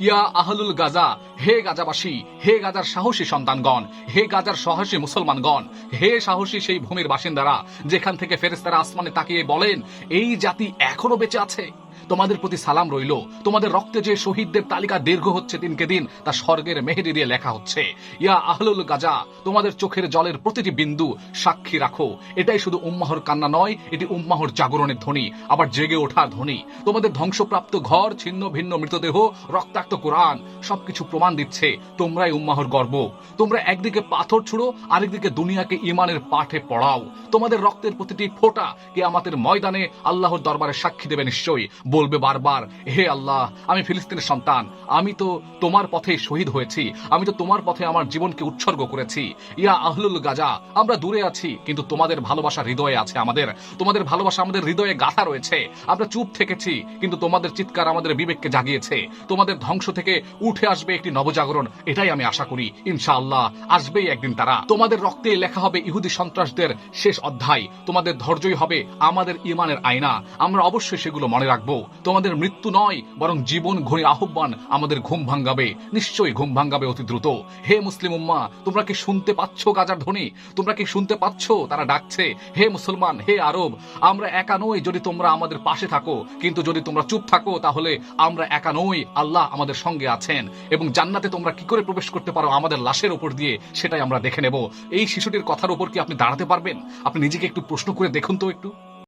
ইয়া আহলুল গাজা, হে গাজাবাসী, হে গাজার সাহসী সন্তানগণ, হে গাজার সাহসী মুসলমানগণ, হে সাহসী সেই ভূমির বাসিন্দারা, যেখান থেকে ফেরেস্তারা আসমানে তাকিয়ে বলেন, এই জাতি এখনও বেঁচে আছে। তোমাদের প্রতি সালাম রইল। তোমাদের রক্তে যে শহীদদের তালিকা দীর্ঘ হচ্ছে দিনকে দিন, তা স্বর্গের মেহেদি দিয়ে লেখা হচ্ছে। ইয়া আহলুল গাজা, তোমাদের চোখের জলের প্রতিটি বিন্দু সাক্ষী রাখো। এটাই শুধু উম্মাহর কান্না নয়, এটি উম্মাহর জাগরণের ধ্বনি, আবার জেগে ওঠার ধ্বনি। তোমাদের ধ্বংসপ্রাপ্ত ঘর, ছিন্ন ভিন্ন মৃতদেহ, রক্তাক্ত কোরআন, সবকিছু প্রমাণ দিচ্ছে, তোমরাই উম্মাহর গর্ব। তোমরা একদিকে পাথর ছুড়ো, আরেকদিকে দুনিয়াকে ইমানের পাঠে পড়াও। তোমাদের রক্তের প্রতিটি ফোঁটা কে আমাদের ময়দানে আল্লাহর দরবারে সাক্ষী দেবে নিশ্চয়ই। বলবে বারবার, হে আল্লাহ, আমি ফিলিস্তিনের সন্তান। আমি তো তোমার পথে শহীদ হয়েছি। আমি তো তোমার পথে আমার জীবনকে উৎসর্গ করেছি। ইয়া আহলুল গাজা, আমরা দূরে আছি, কিন্তু তোমাদের ভালোবাসা হৃদয়ে আছে আমাদের। তোমাদের ভালোবাসা আমাদের হৃদয়ে গাথা রয়েছে। আমরা চুপ থেকেছি, কিন্তু তোমাদের চিৎকার আমাদের বিবেককে জাগিয়েছে। তোমাদের ধ্বংস থেকে উঠে আসবে একটি নবজাগরণ, এটাই আমি আশা করি। ইনশাআল্লাহ, আসবেই একদিন তারা। তোমাদের রক্তে লেখা হবে ইহুদি সন্ত্রাসদের শেষ অধ্যায়। তোমাদের ধৈর্যই হবে আমাদের ইমানের আয়না। আমরা অবশ্যই সেগুলো মনে রাখব। তোমাদের মৃত্যু নয়, বরং জীবন ঘড়ি আহ্বান আমাদের ঘুম ভাঙ্গাবে। নিশ্চয়ই ঘুম ভাঙ্গাবে অতি দ্রুত। হে মুসলিম উম্মা, তোমরা কি শুনতে পাচ্ছ গাজার ধ্বনি? তোমরা কি শুনতে পাচ্ছ? তারা ডাকছে, হে মুসলমান, হে আরব, আমরা একা নই যদি তোমরা আমাদের পাশে থাকো। কিন্তু যদি তোমরা চুপ থাকো, তাহলে আমরা একা নই। আল্লাহ আমাদের সঙ্গে আছেন। এবং জান্নাতে তোমরা কি করে প্রবেশ করতে পারো আমাদের লাশের উপর দিয়ে, সেটাই আমরা দেখে নেব। এই শিশুটির কথার উপর কি আপনি দাঁড়াতে পারবেন? আপনি নিজেকে একটু প্রশ্ন করে দেখুন তো একটু।